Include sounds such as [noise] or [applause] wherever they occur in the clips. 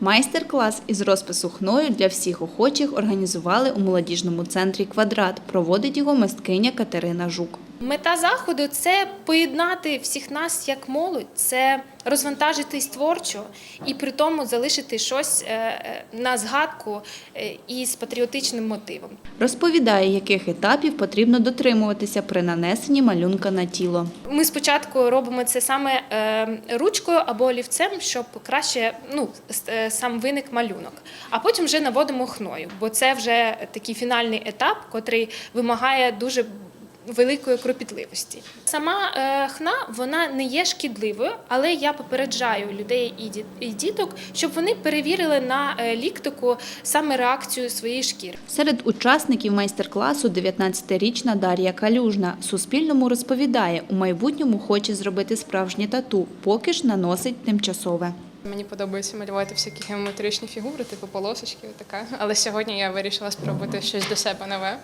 Майстер-клас із розпису хною для всіх охочих організували у молодіжному центрі Квадрат. Проводить його мисткиня Катерина Жук. Мета заходу це поєднати всіх нас як молодь, це розвантажитись творчо і при тому залишити щось е, е, на згадку е, із патріотичним мотивом. Розповідає, яких етапів потрібно дотримуватися при нанесенні малюнка на тіло. Ми спочатку робимо це саме ручкою або олівцем, щоб краще ну, сам виник малюнок. А потім вже наводимо хною, бо це вже такий фінальний етап, котрий вимагає дуже великої кропітливості. Сама е, хна вона не є шкідливою, але я попереджаю людей і ді- і діток, щоб вони перевірили на е, ліктику саме реакцію своєї шкіри. Серед учасників майстер-класу 19-річна Дар'я Калюжна. Суспільному розповідає, у майбутньому хоче зробити справжнє тату, поки ж наносить тимчасове. Мені подобається малювати всякі геометричні фігури, типу полосочки, така. Але сьогодні я вирішила спробувати щось до себе нове,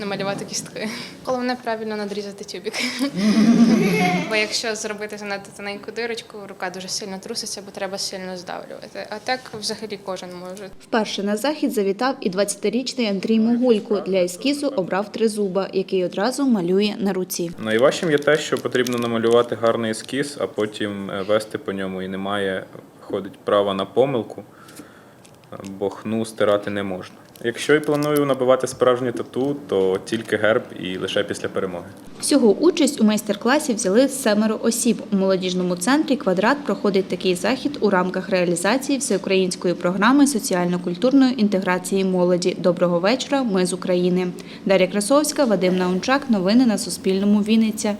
намалювати кістки. Головне правильно надрізати тюбик. [laughs] Бо якщо зробити занадто тоненьку дирочку, рука дуже сильно труситься, бо треба сильно здавлювати. А так взагалі кожен може. Вперше на захід завітав і 20-річний Андрій Могулько. Для ескізу обрав тризуба, який одразу малює на руці. Найважчим є те, що потрібно намалювати гарний ескіз, а потім е, вести по ньому і немає, виходить, права на помилку, бо хну стирати не можна. Якщо і планую набивати справжнє тату, то тільки герб і лише після перемоги. Всього участь у майстер-класі взяли семеро осіб. У молодіжному центрі «Квадрат» проходить такий захід у рамках реалізації всеукраїнської програми соціально-культурної інтеграції молоді. Доброго вечора. Ми з України. Дар'я Красовська, Вадим Наунчак. Новини на Суспільному. Вінниця.